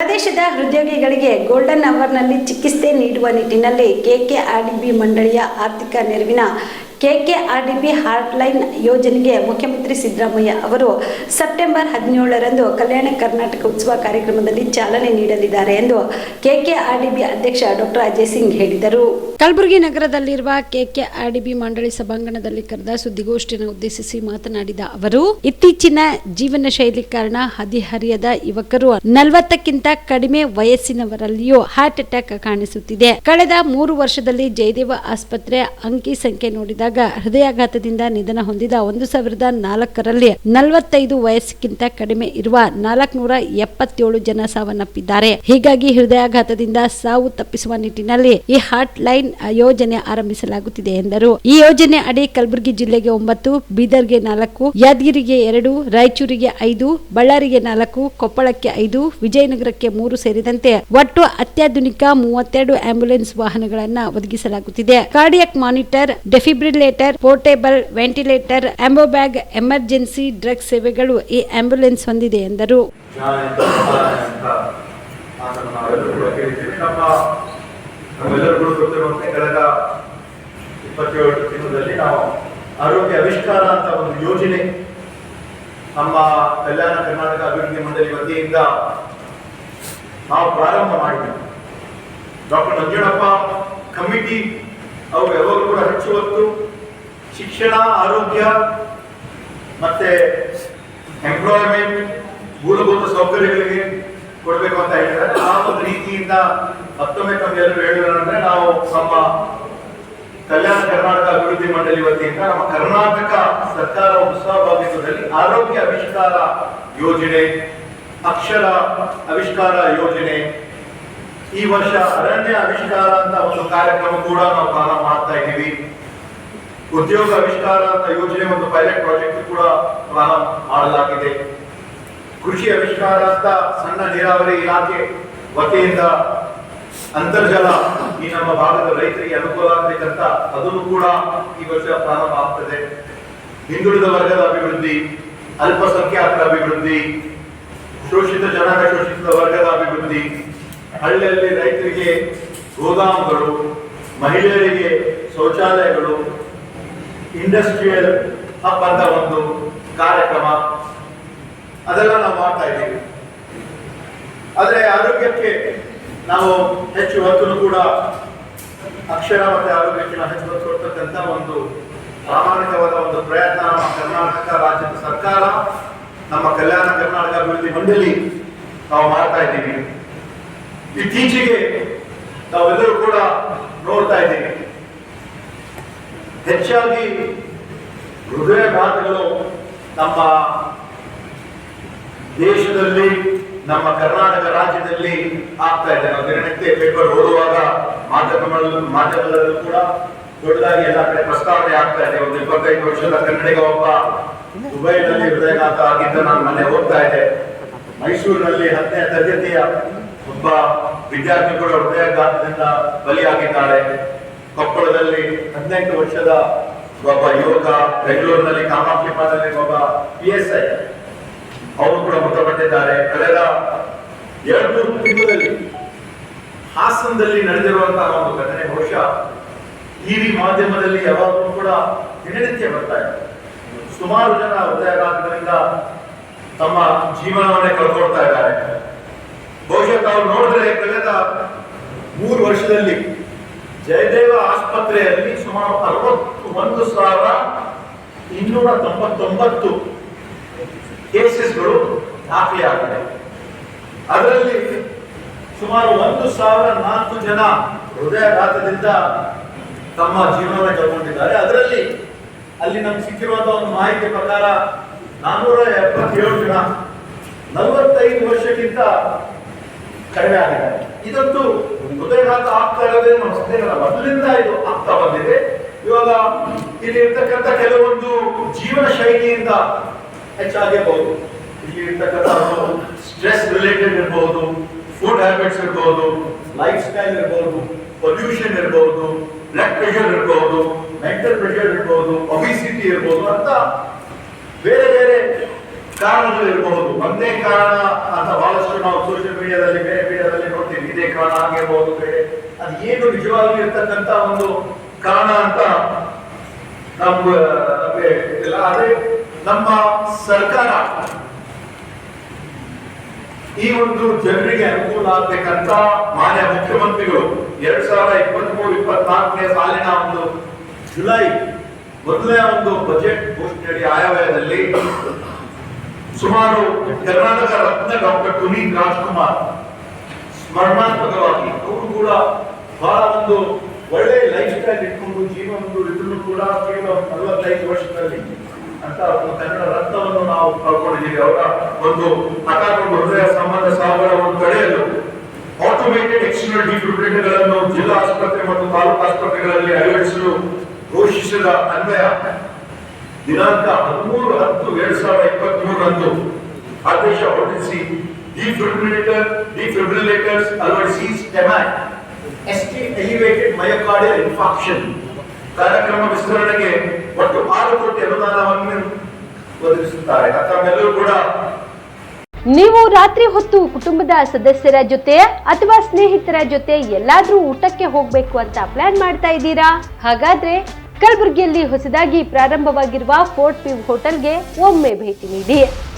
ಪ್ರದೇಶದ ಹೃದ್ಯೋಗಿಗಳಿಗೆ ಗೋಲ್ಡನ್ ಅವರ್ನಲ್ಲಿ ಚಿಕಿತ್ಸೆ ನೀಡುವ ನಿಟ್ಟಿನಲ್ಲಿ ಕೆಕೆಆರ್ಡಿಬಿ ಮಂಡಳಿಯ ಆರ್ಥಿಕ ನೆರವಿನ ಕೆಕೆಆರ್ಡಿಬಿ ಹಾರ್ಟ್ಲೈನ್ ಯೋಜನೆಗೆ ಮುಖ್ಯಮಂತ್ರಿ ಸಿದ್ದರಾಮಯ್ಯ ಅವರು ಸೆಪ್ಟೆಂಬರ್ ಹದಿನೇಳರಂದು ಕಲ್ಯಾಣ ಕರ್ನಾಟಕ ಉತ್ಸವ ಕಾರ್ಯಕ್ರಮದಲ್ಲಿ ಚಾಲನೆ ನೀಡಲಿದ್ದಾರೆ ಎಂದು ಕೆಕೆಆರ್ಡಿಬಿ ಅಧ್ಯಕ್ಷ ಡಾಕ್ಟರ್ ಅಜಯ್ ಸಿಂಗ್ ಹೇಳಿದರು. ಕಲಬುರಗಿ ನಗರದಲ್ಲಿರುವ ಕೆಕೆಆರ್ಡಿಬಿ ಮಂಡಳಿ ಸಭಾಂಗಣದಲ್ಲಿ ಕರೆದ ಸುದ್ದಿಗೋಷ್ಠಿಯನ್ನು ಉದ್ದೇಶಿಸಿ ಮಾತನಾಡಿದ ಅವರು, ಇತ್ತೀಚಿನ ಜೀವನ ಶೈಲಿ ಕಾರಣ ಹದಿಹರಿಯದ ಯುವಕರು ನಲವತ್ತಕ್ಕಿಂತ ಕಡಿಮೆ ವಯಸ್ಸಿನವರಲ್ಲಿಯೂ ಹಾರ್ಟ್ ಅಟ್ಯಾಕ್ ಕಾಣಿಸುತ್ತಿದೆ. ಕಳೆದ ಮೂರು ವರ್ಷದಲ್ಲಿ ಜಯದೇವ ಆಸ್ಪತ್ರೆ ಅಂಕಿ ಸಂಖ್ಯೆ ನೋಡಿದಾಗ ಹೃದಯಾಘಾತದಿಂದ ನಿಧನ ಹೊಂದಿದ ಒಂದು ಸಾವಿರದ ನಾಲ್ಕರಲ್ಲಿ ನಲವತ್ತೈದು ವಯಸ್ಸಿಗಿಂತ ಕಡಿಮೆ ಇರುವ ನಾಲ್ಕುನೂರ ಎಪ್ಪತ್ತೇಳು ಜನ ಸಾವನ್ನಪ್ಪಿದ್ದಾರೆ. ಹೀಗಾಗಿ ಹೃದಯಾಘಾತದಿಂದ ಸಾವು ತಪ್ಪಿಸುವ ನಿಟ್ಟಿನಲ್ಲಿ ಈ ಹಾಟ್ ಲೈನ್ ಯೋಜನೆ ಆರಂಭಿಸಲಾಗುತ್ತಿದೆ ಎಂದರು. ಈ ಯೋಜನೆ ಅಡಿ ಕಲಬುರಗಿ ಜಿಲ್ಲೆಗೆ ಒಂಬತ್ತು, ಬೀದರ್ಗೆ ನಾಲ್ಕು, ಯಾದಗಿರಿಗೆ ಎರಡು, ರಾಯಚೂರಿಗೆ ಐದು, ಬಳ್ಳಾರಿಗೆ ನಾಲ್ಕು, ಕೊಪ್ಪಳಕ್ಕೆ ಐದು, ವಿಜಯನಗರಕ್ಕೆ ಮೂರು ಸೇರಿದಂತೆ ಒಟ್ಟು ಅತ್ಯಾಧುನಿಕ ಮೂವತ್ತೆರಡು ಆಂಬ್ಯುಲೆನ್ಸ್ ವಾಹನಗಳನ್ನ ಒದಗಿಸಲಾಗುತ್ತಿದೆ. Cardiac monitor defibrillator portable ventilator ambu bag emergency drug ಸೇವೆಗಳು ಈ ಆಂಬ್ಯುಲೆನ್ಸ್ ಹೊಂದಿದೆ ಎಂದರು. ಆರೋಗ್ಯ ಆವಿಷ್ಕಾರ ಅಂತ ಒಂದು ಯೋಜನೆ ನಮ್ಮ ಕಲ್ಯಾಣ ಕರ್ನಾಟಕ ಅಭಿವೃದ್ಧಿ ಮಂಡಳಿ ವತಿಯಿಂದ ನಾವು ಪ್ರಾರಂಭ ಮಾಡಿದ್ವಿ. ಡಾಕ್ಟರ್ ನಂಜುಣಪ್ಪ ಕಮಿಟಿ, ಅವರು ಯಾವಾಗಲೂ ಕೂಡ ಹೆಚ್ಚು ಹೊತ್ತು ಶಿಕ್ಷಣ, ಆರೋಗ್ಯ, ಮತ್ತೆ ಎಂಪ್ಲಾಯ್ಮೆಂಟ್ ಮೂಲಭೂತ ಸೌಕರ್ಯಗಳಿಗೆ ಕೊಡಬೇಕು ಅಂತ ಹೇಳಿದ್ರೆ ಆ ಒಂದು ರೀತಿಯಿಂದ ಮತ್ತೊಮ್ಮೆ ತಮ್ಮೆಲ್ಲರೂ ಹೇಳಿದ್ರೆ ನಾವು ನಮ್ಮ ಕಲ್ಯಾಣ ಕರ್ನಾಟಕ ಅಭಿವೃದ್ಧಿ ಮಂಡಳಿ ವತಿಯಿಂದ ನಮ್ಮ ಕರ್ನಾಟಕ ಸರ್ಕಾರ ಸಹಭಾಗಿತ್ವದಲ್ಲಿ ಆರೋಗ್ಯ ಆವಿಷ್ಕಾರ ಯೋಜನೆ, ಅಕ್ಷರ ಆವಿಷ್ಕಾರ ಯೋಜನೆ, ಈ ವರ್ಷ ಅರಣ್ಯ ಆವಿಷ್ಕಾರ ಅಂತ ಒಂದು ಕಾರ್ಯಕ್ರಮ ಕೂಡ ನಾವು ಪ್ರಾರಂಭ ಮಾಡ್ತಾ ಇದ್ದೀವಿ. ಉದ್ಯೋಗ ಆವಿಷ್ಕಾರ ಅಂತ ಯೋಜನೆ ಒಂದು ಪೈಲಟ್ ಪ್ರಾಜೆಕ್ಟ್ ಕೂಡ ಪ್ರಾರಂಭ ಮಾಡಲಾಗಿದೆ. ಕೃಷಿ ಆವಿಷ್ಕಾರ ಅಂತ ಸಣ್ಣ ನೀರಾವರಿ ಇಲಾಖೆ ವತಿಯಿಂದ ಅಂತರ್ಜಲ ಈ ನಮ್ಮ ಭಾಗದ ರೈತರಿಗೆ ಅನುಕೂಲ ಆಗಬೇಕಂತ ಅದನ್ನು ಕೂಡ ಈ ವರ್ಷ ಪ್ರಾರಂಭ ಆಗ್ತದೆ. ಹಿಂದುಳಿದ ವರ್ಗದ ಅಭಿವೃದ್ಧಿ, ಅಲ್ಪಸಂಖ್ಯಾತರ ಅಭಿವೃದ್ಧಿ, ಶೋಷಿತ ಜನಾಂಗ ಶೋಷಿತ ವರ್ಗದ ಅಭಿವೃದ್ಧಿ, ಹಳ್ಳಿಯಲ್ಲಿ ರೈತರಿಗೆ ಗೋದಾಮುಗಳು, ಮಹಿಳೆಯರಿಗೆ ಶೌಚಾಲಯಗಳು ಇಂಡಸ್ಟ್ರಿಯಲ್ ಹಬ್ ಅಂತ ಒಂದು ಕಾರ್ಯಕ್ರಮ. ಅದೆಲ್ಲ ನಾವು ಮಾಡ್ತಾ ಇದ್ದೀವಿ. ಆದರೆ ಆರೋಗ್ಯಕ್ಕೆ ನಾವು ಹೆಚ್ಚು ಹೊತ್ತು ಕೂಡ ಅಕ್ಷರ ಮತ್ತೆ ಆರೋಗ್ಯಕ್ಕೆ ನಾವು ಹೆಚ್ಚು ಹೊತ್ತು ಕೊಡ್ತಕ್ಕಂಥ ಒಂದು ಪ್ರಾಮಾಣಿಕವಾದ ಒಂದು ಪ್ರಯತ್ನ ನಮ್ಮ ಕರ್ನಾಟಕ ರಾಜ್ಯದ ಸರ್ಕಾರ, ನಮ್ಮ ಕಲ್ಯಾಣ ಕರ್ನಾಟಕ ಅಭಿವೃದ್ಧಿ ಮಂಡಳಿ ನಾವು ಮಾಡ್ತಾ ಇದ್ದೀವಿ. ಇತ್ತೀಚೆಗೆ ನಾವೆಲ್ಲರೂ ಕೂಡ ನೋಡ್ತಾ ಇದ್ದೀವಿ. ಹೆಚ್ಚಾಗಿ ಹೃದಯಾಘಾತಗಳು ನಮ್ಮ ದೇಶದಲ್ಲಿ, ನಮ್ಮ ಕರ್ನಾಟಕ ರಾಜ್ಯದಲ್ಲಿ ಆಗ್ತಾ ಇದೆ. ನಾವು ದಿನನಿತ್ಯ ಪೇಪರ್ ಓದುವಾಗ ಮಾಧ್ಯಮಗಳಲ್ಲಿ, ಮಾಧ್ಯಮದಲ್ಲೂ ಕೂಡ ದೊಡ್ಡದಾಗಿ ಎಲ್ಲ ಕಡೆ ಪ್ರಸ್ತಾವನೆ ಆಗ್ತಾ ಇದೆ. ಒಂದು ಇಪ್ಪತ್ತೈದು ವರ್ಷದ ಕನ್ನಡಿಗ ಒಬ್ಬ ದುಬೈನಲ್ಲಿ ಹೃದಯಘಾತ ಆಗಿದ್ದ ನಾನು ಮನೆ ಹೋಗ್ತಾ ಇದೆ ಮೈಸೂರಿನಲ್ಲಿ ಹತ್ತನೇ ತರಗತಿಯ ಒಬ್ಬ ವಿದ್ಯಾರ್ಥಿ ಕೂಡ ಹೃದಯಾಘಾತದಿಂದ ಬಲಿಯಾಗಿದ್ದಾಳೆ. ಕೊಪ್ಪಳದಲ್ಲಿ ಹದಿನೆಂಟು ವರ್ಷದ ಒಬ್ಬ ಯುವಕ, ಬೆಂಗಳೂರಿನಲ್ಲಿ ಕಾಮಾಕ್ಷಿ ಮಾಡಲಿ ಒಬ್ಬ ಪಿ ಎಸ್ ಐ ಅವರು ಕೂಡ ಮೃತಪಟ್ಟಿದ್ದಾರೆ. ಕಳೆದ ಎರಡು ತಿಂಗಳಲ್ಲಿ ಹಾಸನದಲ್ಲಿ ನಡೆದಿರುವಂತಹ ಒಂದು ಘಟನೆ, ಬಹುಶಃ ಟಿವಿ ಮಾಧ್ಯಮದಲ್ಲಿ ಯಾವಾಗಲೂ ಕೂಡ ದಿನನಿತ್ಯ ಬರ್ತಾ ಇದೆ. ಸುಮಾರು ಜನ ಹೃದಯಾಘಾತದಿಂದ ತಮ್ಮ ಜೀವನವನ್ನೇ ಕಳ್ಕೊಳ್ತಾ ಇದ್ದಾರೆ. ಬಹುಶಃ ತಾವು ನೋಡಿದ್ರೆ ಕಳೆದ ಮೂರು ವರ್ಷದಲ್ಲಿ ಜಯದೇವ ಆಸ್ಪತ್ರೆಯಲ್ಲಿ ಸುಮಾರು ಅರವತ್ತು ಒಂದು ಸಾವಿರ ಇನ್ನೂರ ತೊಂಬತ್ತೊಂಬತ್ತು ಕೇಸಸ್ಗಳು ದಾಖಲೆಯಾಗಿದೆ ಅದರಲ್ಲಿ ಸುಮಾರು ಒಂದು ಸಾವಿರ ನಾಲ್ಕು ಜನ ಹೃದಯಾಘಾತದಿಂದ ತಮ್ಮ ಜೀವನವನ್ನು ಕಳ್ಕೊಂಡಿದ್ದಾರೆ. ಅದರಲ್ಲಿ ಅಲ್ಲಿ ನಮ್ಗೆ ಸಿಕ್ಕಿರುವಂತಹ ಒಂದು ಮಾಹಿತಿ ಪ್ರಕಾರ ನಾನ್ನೂರ ಎಪ್ಪತ್ತೇಳು ಜನ ನಲವತ್ತೈದು ವರ್ಷಕ್ಕಿಂತ ಕಡಿಮೆ ಆಗಿದೆ ಇದಂತೂ ಹೃದಯಘಾತ ಆಗ್ತಾ ಇರೋದೇ ನಮ್ಮ ಸಂದೇಹಗಳ ಮೊದಲಿಂದ ಇದು ಆಗ್ತಾ ಬಂದಿದೆ. ಇವಾಗ ಇಲ್ಲಿ ಇರ್ತಕ್ಕಂಥ ಕೆಲವೊಂದು ಜೀವನ ಶೈಲಿಯಿಂದ ಹೆಚ್ಚಾಗಿರ್ಬೋದು. ಇಲ್ಲಿ ಇರ್ತಕ್ಕಂಥ ಸ್ಟ್ರೆಸ್ ರಿಲೇಟೆಡ್ ಇರಬಹುದು ಫುಡ್ ಹ್ಯಾಬಿಟ್ಸ್ ಇರಬಹುದು ಲೈಫ್ ಸ್ಟೈಲ್ ಇರಬಹುದು ಪೊಲ್ಯೂಷನ್ ಇರಬಹುದು ಬ್ಲಡ್ ಪ್ರೆಷರ್ ಇರಬಹುದು ಮೆಂಟಲ್ ಪ್ರೆಷರ್ ಇರಬಹುದು ಒಬಿಸಿಟಿ ಇರಬಹುದು ಅಂತ ಬೇರೆ ಬೇರೆ ಕಾರಣಗಳು ಇರಬಹುದು ಒಂದೇ ಕಾರಣ ಅಂತ ಬಹಳಷ್ಟು ನಾವು ಸೋಷಿಯಲ್ ಮೀಡಿಯಾದಲ್ಲಿ ಬೇರೆ ಮೀಡಿಯಾದಲ್ಲಿ ನೋಡ್ತೀವಿ ಕಾಣ ಆಗಿರ್ಬೋದು, ಬೇರೆ. ಅದು ಏನು ನಿಜವಾಗ್ಲೂ ಇರ್ತಕ್ಕಂತ ಒಂದು ಕಾರಣ ಅಂತ ನಮ್ಮ ಆದ್ರೆ ನಮ್ಮ ಸರ್ಕಾರ ಈ ಒಂದು ಜನರಿಗೆ ಅನುಕೂಲ ಆಗ್ಬೇಕಂತ ಮಾನ್ಯ ಮುಖ್ಯಮಂತ್ರಿಗಳು ಎರಡ್ ಸಾವಿರದ ಇಪ್ಪತ್ಮೂರು, ಇಪ್ಪತ್ನಾಲ್ಕನೇ ಸಾಲಿನ ಒಂದು ಜುಲೈ ಮೊದಲನೇ ಒಂದು ಬಜೆಟ್ ಘೋಷಣೆಯಡಿ ಆಯವ್ಯಯದಲ್ಲಿ ಸುಮಾರು ಕರ್ನಾಟಕ ರತ್ನ ಡಾಕ್ಟರ್ ಪುನೀತ್ ರಾಜ್ಕುಮಾರ್ ಸ್ಮರಣಾತ್ಮಕವಾಗಿ ಅವರು ಕೂಡ ಬಹಳ ಒಂದು ಒಳ್ಳೆ ಲೈಫ್ ಸ್ಟೈಲ್ ಇಟ್ಕೊಂಡು ಜೀವನ ಇದನ್ನು ಕೂಡ ಕೇವಲ ನಲವತ್ತೈದು ವರ್ಷದಲ್ಲಿ ಅಂತ ಒಂದು ಕನ್ನಡ ರಕ್ತವನ್ನು ನಾವು ಕಳ್ಕೊಂಡಿದ್ದೀವಿ ಅವರ ಒಂದು ಹಠಾತ್ ಹೃದಯ ಸಂಬಂಧ ಸಾವುಗಳನ್ನು ತಡೆಯಲು ಆಟೋಮೇಟೆಡ್ ಎಕ್ಸ್ಟರ್ನಲ್ ಡಿಫಿಬ್ರಿಲೇಟರ್ಗಳನ್ನು ಜಿಲ್ಲಾ ಆಸ್ಪತ್ರೆ ಮತ್ತು ತಾಲೂಕು ಆಸ್ಪತ್ರೆಗಳಲ್ಲಿ ಅಳವಡಿಸಲು ಘೋಷಿಸಿದ ಅನ್ವಯ. ದಿನಾಂಕ ಹದಿಮೂರು ಹತ್ತು ಎರಡ್ ಸಾವಿರದ ಇಪ್ಪತ್ತ್ ಮೂರರಂದು ಆದೇಶ ಹೊರಡಿಸಿ ಡಿಫಿಬ್ರಿಲೇಟರ್ ಡಿಫಿಬ್ರಿಲೇಟರ್ಸ್ ಅಳವಡಿಸಿ ಸ್ಟೆಮ್ಯಾಕ್ ಎಸ್ಟಿ ಎಲಿವೇಟೆಡ್ ಮಯೋಕಾರ್ಡಿಯಲ್ ಇನ್ಫಾಕ್ಷನ್ ಕಾರ್ಯಕ್ರಮ ವಿಸ್ತರಣೆಗೆ ಒಟ್ಟು ಆರು ಕೋಟಿ ಅನುದಾನವನ್ನು ಒದಗಿಸುತ್ತಾರೆ. ತಮ್ಮೆಲ್ಲರೂ ಕೂಡ ನೀವು ರಾತ್ರಿ ಹೊತ್ತು ಕುಟುಂಬದ ಸದಸ್ಯರ ಜೊತೆ ಅಥವಾ ಸ್ನೇಹಿತರ ಜೊತೆ ಎಲ್ಲಾದ್ರೂ ಊಟಕ್ಕೆ ಹೋಗ್ಬೇಕು ಅಂತ ಪ್ಲಾನ್ ಮಾಡ್ತಾ ಇದ್ದೀರಾ? ಹಾಗಾದ್ರೆ ಕಲಬುರಗಿಯಲ್ಲಿ ಹೊಸದಾಗಿ ಪ್ರಾರಂಭವಾಗಿರುವ ಫೋರ್ಟ್ ಪಿವ್ ಹೋಟೆಲ್ಗೆ ಒಮ್ಮೆ ಭೇಟಿ ನೀಡಿ.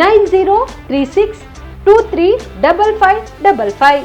nine zero three six two three double five double five